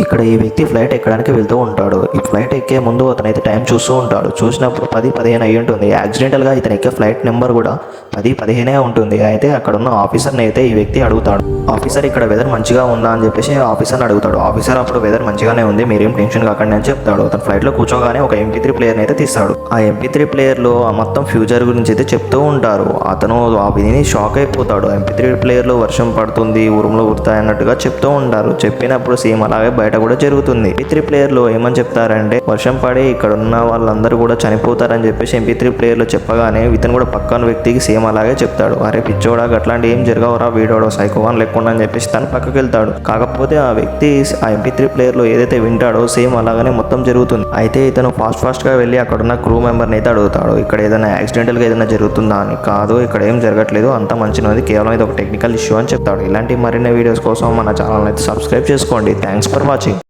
ఇక్కడ ఈ వ్యక్తి ఫ్లైట్ ఎక్కడానికి వెళ్తూ ఉంటాడు. ఈ ఫ్లైట్ ఎక్కే ముందు అతనైతే టైం చూస్తూ ఉంటాడు. చూసినప్పుడు పది పదిహేను అయ్యి ఉంటుంది. యాక్సిడెంటల్గా ఇతను ఎక్కే ఫ్లైట్ నెంబర్ కూడా పది పదిహేనే ఉంటుంది. అయితే అక్కడ ఉన్న ఆఫీసర్ని అయితే ఈ వ్యక్తి అడుగుతాడు. ఆఫీసర్ ఇక్కడ వెదర్ మంచిగా ఉందా? అని చెప్పేసి ఆఫీసర్ని అడుగుతాడు. ఆఫీసర్ అప్పుడు వెదర్ మంచిగానే ఉంది. మీరేం టెన్షన్ కాకండి అని చెప్తాడు. అతను ఫ్లైట్లో కూర్చోగానే ఒక ఎంపీ త్రీ ప్లేయర్ని అయితే తీస్తాడు. ఆ ఎంపీ త్రీ ప్లేయర్లో ఆ మొత్తం ఫ్యూచర్ గురించి అయితే చెప్తూ ఉంటారు. అతను ఆ విని షాక్ అయిపోతాడు. ఎంపీ త్రీ ప్లేయర్లో వర్షం పడుతుంది ఉరుములు ఉడతాయి అన్నట్టుగా చెప్తూ ఉంటారు. చెప్పినప్పుడు సేమ్ అలాగే బయట కూడా జరుగుతుంది. ఎంపీ త్రీ ప్లేయర్లో ఏమని చెప్తారంటే వర్షం పడి ఇక్కడ ఉన్న వాళ్ళందరూ కూడా చనిపోతారని చెప్పేసి ఎంపీ త్రీ ప్లేయర్లో చెప్పగానే ఇతను కూడా పక్కన వ్యక్తికి సేమ్ అలాగే చెప్తాడు. అరే పిచ్చోడా అట్లాంటి ఏం జరగవరా వీడోడో సైకోవాన్ లేకుండా అని చెప్పేసి తను పక్కకి వెళ్తాడు. కాకపోతే ఆ వ్యక్తి ఆ ఎంపీ త్రీ ప్లేయర్లో ఏదైతే వింటాడో సేమ్ అలాగనే మొత్తం జరుగుతుంది. అయితే ఇతను ఫాస్ట్ ఫాస్ట్గా వెళ్ళి అక్కడ ఉన్న క్రూ మెంబర్ని అయితే అడుగుతాడు. ఇక్కడ ఏదైనా యాక్సిడెంటల్గా ఏదైనా జరుగుతుందా? అని. కాదు ఇక్కడ ఏం జరగట్లేదు. అంత మంచినది కేవలం ఇది ఒక టెక్నికల్ ఇష్యూ అని చెప్తాడు. ఇలాంటి మరిన్ని వీడియోస్ కోసం మన ఛానల్ అయితే సబ్స్క్రైబ్ చేసుకోండి. Thanks for watching. watching.